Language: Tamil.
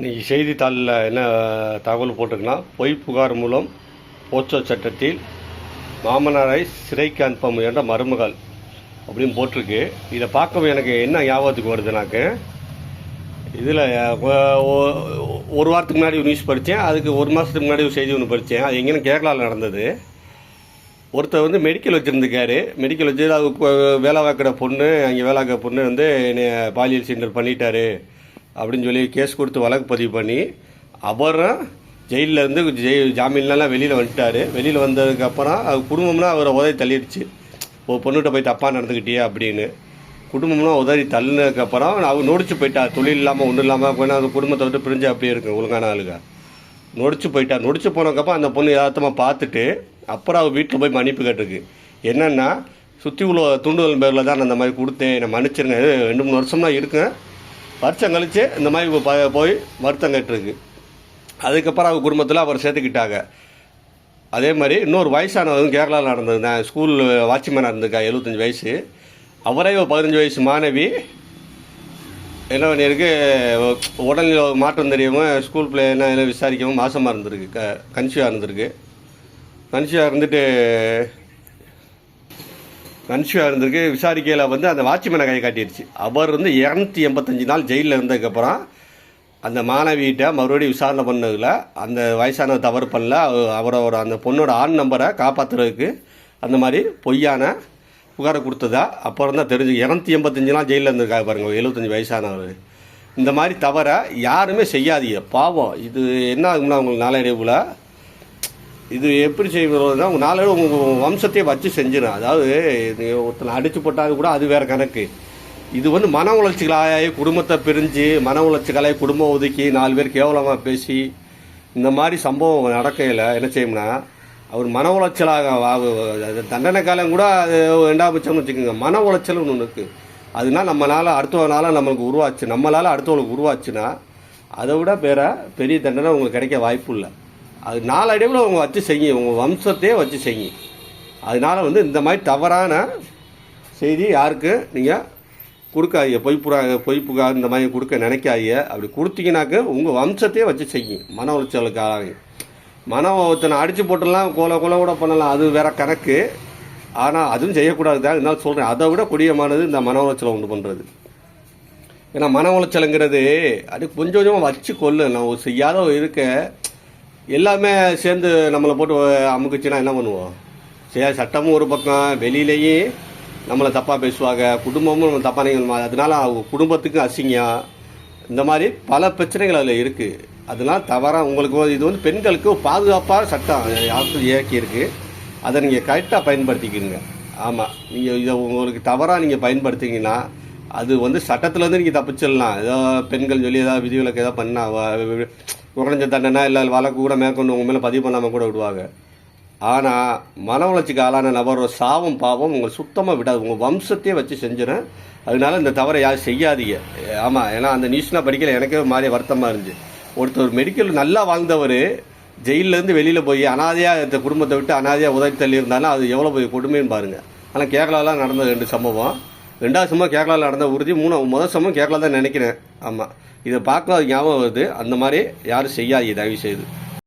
இன்றைக்கி செய்தித்தாளில் என்ன தகவல் போட்டிருக்குன்னா பொய் புகார் மூலம் போச்சோ சட்டத்தில் மாமனாரை சிறைக்கு அனுப்ப முயன்ற மருமகள் அப்படின்னு போட்டிருக்கு. இதை பார்க்க எனக்கு என்ன ஞாபகத்துக்கு வருதுனாக்க இதில் ஒரு வாரத்துக்கு முன்னாடி ஒரு நியூஸ் படித்தேன் அதுக்கு ஒரு மாதத்துக்கு முன்னாடி ஒரு செய்தி ஒன்று படித்தேன். அது எங்கேன்னு கேரளாவில் நடந்தது. ஒருத்தர் வந்து மெடிக்கல் வச்சுருந்துக்காரு மெடிக்கல் வச்சு அது வேலை பார்க்குற பொண்ணு அங்கே வேலை பார்க்குற பொண்ணு வந்து என்னை பாலியல் சென்டர் பண்ணிட்டாரு. அப்படின்னு சொல்லி கேஸ் கொடுத்து வழக்கு பதிவு பண்ணி அவரும் ஜெயிலில் இருந்து ஜெய் ஜாமீன்லாம் வெளியில் வந்துட்டார். வெளியில் வந்ததுக்கப்புறம் அது குடும்பம்னா அவரை உதவி தள்ளிடுச்சு. ஒரு பொண்ணுகிட்ட போய் தப்பாக நடந்துக்கிட்டியே அப்படின்னு. குடும்பம்னா உதவி தள்ளினதுக்கப்புறம் அவர் நொடிச்சு போயிட்டா. தொழில் இல்லாமல் ஒன்றும் இல்லாமல் போனால் அந்த குடும்பத்தை விட்டு பிரிஞ்சு அப்படியே இருக்கு ஒழுங்கான ஆளுங்க. நொடிச்சு போயிட்டா. நொடிச்சு போனதுக்கப்புறம் அந்த பொண்ணு யதார்த்தமாக பார்த்துட்டு அப்புறம் அவள் வீட்டில் போய் மன்னிப்பு கேட்டிருக்கு. என்னென்னா சுற்றி உள்ள தூண்டுதல் பேரில் தான் நான் அந்த மாதிரி கொடுத்தேன். என்னை மன்னிச்சிருங்க. ரெண்டு மூணு வருஷம்லாம் இருக்கேன். வருஷம் கழிச்சு இந்த மாதிரி இப்போ போய் வருத்தம் கட்டுருக்கு. அதுக்கப்புறம் அவங்க குடும்பத்தில் அவர் சேர்த்துக்கிட்டாங்க. அதே மாதிரி இன்னொரு வயசானவங்க கேரளாவில் நடந்தது. நான் ஸ்கூல் வாட்ச்மேனாக இருந்திருக்கா எழுபத்தஞ்சி வயசு. அவரே ஒரு பதினஞ்சு வயசு மாணவி. என்ன பண்ணியிருக்கு? உடல்நிலை மாற்றம் தெரியாமல் ஸ்கூல் பிள்ளை என்ன என்ன விசாரிக்கவும் மாசமாக இருந்திருக்கு. க கன்சியூவாக இருந்திருக்கு. கன்சியூவாக இருந்துட்டு கன்சியூவாக இருந்திருக்கு விசாரிக்கையில் வந்து அந்த வாட்ச்மேனை கை காட்டிடுச்சு. அவர் வந்து இரநூத்தி எண்பத்தஞ்சு நாள் ஜெயிலில் இருந்ததுக்கப்புறம் அந்த மாணவிகிட்ட மறுபடியும் விசாரணை பண்ணதில் அந்த வயசான தவறு பண்ணல. அவரோட அந்த பொண்ணோட ஆண் நம்பரை காப்பாற்றுறதுக்கு அந்த மாதிரி பொய்யான புகாரை கொடுத்ததா அப்புறம் தான் தெரிஞ்சு இரநூத்தி எண்பத்தஞ்சு நாள் ஜெயிலில் இருந்திருக்காங்க பாருங்க எழுபத்தஞ்சு வயசானவர். இந்த மாதிரி தவறை யாருமே செய்யாதீங்க. பாவம் இது என்ன ஆகும்னா உங்களுக்கு நாளடைவில் இது எப்படி செய்வதுனா உங்கள் நாளோட உங்கள் வம்சத்தையே வச்சு செஞ்சிடும் அதாவது ஒருத்தனை அடித்து போட்டாலும் கூட அது வேறு கணக்கு. இது வந்து மன உளைச்சிகளாகி குடும்பத்தை பிரிஞ்சு மன உளைச்சலாகி குடும்பம் ஒதுக்கி நாலு பேர் கேவலமாக பேசி இந்த மாதிரி சம்பவம் நடக்கையில் என்ன செய்யும்னா அவர் மன உளைச்சலாக தண்டனை காலம் கூட அது ரெண்டாபட்சம்னு வச்சுக்கோங்க. மன உளைச்சல்னு ஒன்று இருக்குது அதுனா நம்மளால் அடுத்தவனால நம்மளுக்கு உருவாச்சு நம்மளால் அடுத்தவங்களுக்கு உருவாச்சுன்னா அதை விட பேர பெரிய தண்டனை உங்களுக்கு கிடைக்க வாய்ப்பு இல்லை. அது நாளடைவில் அவங்க வச்சு செய்யுங்க உங்கள் வம்சத்தையே வச்சு செய்யுங்க அதனால வந்து இந்த மாதிரி தவறான செய்தி யாருக்கு? நீங்கள் கொடுக்காதீங்க. பொய் புறா இந்த மாதிரி கொடுக்க நினைக்காதீங்க. அப்படி கொடுத்தீங்கனாக்க உங்கள் வம்சத்தையே வச்சு செய்யுங்க மன உளைச்சலுக்கு ஆளாங்க மன ஒருத்தனை அடித்து போட்டுடலாம் கோல கோல கூட பண்ணலாம். அது வேற கணக்கு. ஆனால் அதுவும் செய்யக்கூடாது. தான் இருந்தாலும் சொல்கிறேன் அதை விட கொடியமானது இந்த மன உளைச்சலை உண்டு பண்ணுறது ஏன்னா மன உளைச்சலுங்கிறது அது கொஞ்சம் கொஞ்சமாக வச்சு கொள்ளு நான் செய்யாத இருக்க எல்லாமே சேர்ந்து நம்மளை போட்டு அமுக்குச்சுன்னா என்ன பண்ணுவோம்? சரி சட்டமும் ஒரு பக்கம் வெளியிலேயே நம்மளை தப்பாக பேசுவாங்க குடும்பமும் நம்ம தப்பாக நீங்கள் அதனால அவங்க குடும்பத்துக்கும் அசிங்கம். இந்த மாதிரி பல பிரச்சனைகள் அதில் இருக்குது அதனால் தவறாக உங்களுக்கு இது வந்து பெண்களுக்கு பாதுகாப்பாக சட்டம். யாருக்கும் இயக்கியிருக்கு இருக்குது அதை நீங்கள் கரெக்டாக பயன்படுத்திக்கிறீங்க ஆமாம் நீங்கள் இதை உங்களுக்கு தவறாக நீங்கள் பயன்படுத்திங்கன்னா அது வந்து சட்டத்துலேருந்து நீங்கள் தப்பிச்சிடலாம். ஏதோ பெண்கள் சொல்லி ஏதாவது விதிவிலக்கு ஏதாவது பண்ணால் குறைஞ்ச தண்டனை இல்லை வழக்கு கூட மேற்கொண்டு உங்கள் மேலே பதிவு பண்ணாமல் கூட விடுவாங்க. ஆனால் மன உளைச்சிக்கு ஆளான நபரோட சாபம் பாவம் உங்களை சுத்தமாக விடாது. உங்கள் வம்சத்தையே வச்சு செஞ்சுறேன் அதனால இந்த தவறை யாரும் செய்யாதீங்க. ஆமாம் ஏன்னா அந்த நியூஸ்லாம் படிக்கல எனக்கே மாதிரி வருத்தமாக இருந்துச்சு. ஒருத்தர் மெடிக்கல் நல்லா வாழ்ந்தவர் ஜெயிலேருந்து வெளியில் போய் அனாதையாக இந்த குடும்பத்தை விட்டு அனாதையாக உதவி தள்ளி இருந்தாலும் அது எவ்வளோ போய் கொடுமைன்னு பாருங்கள் ஆனால் கேரளாலாம் நடந்த ரெண்டு சம்பவம். ரெண்டாவது சம்பவம் கேரளாவில் நடந்த உறுதி மூணு முதல் சம்பவம் கேரளா தான் நினைக்கிறேன். ஆமாம் இதை பார்க்க ஞாபகம் வருது. அந்த மாதிரி யாரும் செய்யாது தயவு செய்து